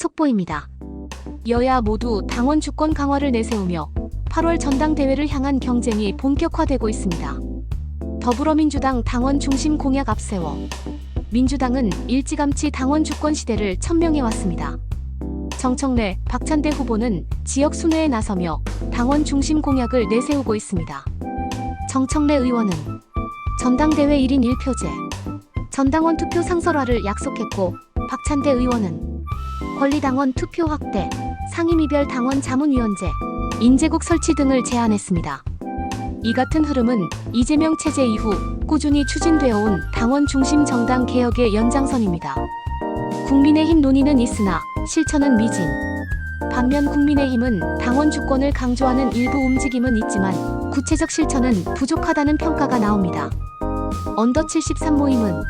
속보입니다. 여야 모두 당원 주권 강화를 내세우며 8월 전당대회를 향한 경쟁이 본격화되고 있습니다. 더불어민주당 당원 중심 공약 앞세워 민주당은 일찌감치 당원 주권 시대를 천명해 왔습니다. 정청래, 박찬대 후보는 지역 순회에 나서며 당원 중심 공약을 내세우고 있습니다. 정청래 의원은 전당대회 1인 1표제, 전당원 투표 상설화를 약속했고 박찬대 의원은 권리당원 투표 확대, 상임위별 당원 자문위원제, 인재국 설치 등을 제안했습니다. 이 같은 흐름은 이재명 체제 이후 꾸준히 추진되어 온 당원 중심 정당 개혁의 연장선입니다. 국민의힘 논의는 있으나 실천은 미진. 반면 국민의힘은 당원 주권을 강조하는 일부 움직임은 있지만 구체적 실천은 부족하다는 평가가 나옵니다. 언더 73 모임은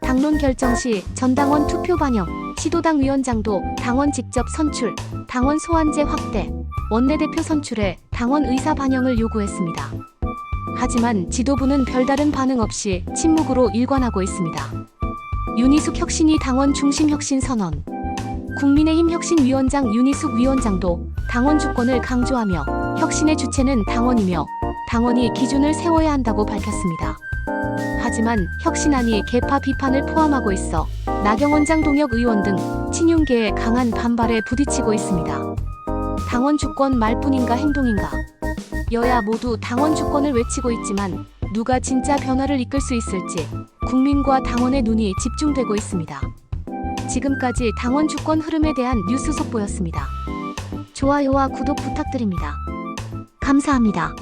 당론 결정 시 전당원 투표 반영, 시도당 위원장도 당원 직접 선출, 당원 소환제 확대, 원내대표 선출에 당원 의사 반영을 요구했습니다. 하지만 지도부는 별다른 반응 없이 침묵으로 일관하고 있습니다. 윤희숙 혁신이 당원 중심 혁신 선언. 국민의힘 혁신위원장 윤희숙 위원장도 당원 주권을 강조하며 혁신의 주체는 당원이며 당원이 기준을 세워야 한다고 밝혔습니다. 하지만 혁신안이 개파 비판을 포함하고 있어 나경원장 동혁 의원 등 친윤계의 강한 반발에 부딪히고 있습니다. 당원 주권 말뿐인가 행동인가? 여야 모두 당원 주권을 외치고 있지만 누가 진짜 변화를 이끌 수 있을지 국민과 당원의 눈이 집중되고 있습니다. 지금까지 당원 주권 흐름에 대한 뉴스 속보였습니다. 좋아요와 구독 부탁드립니다. 감사합니다.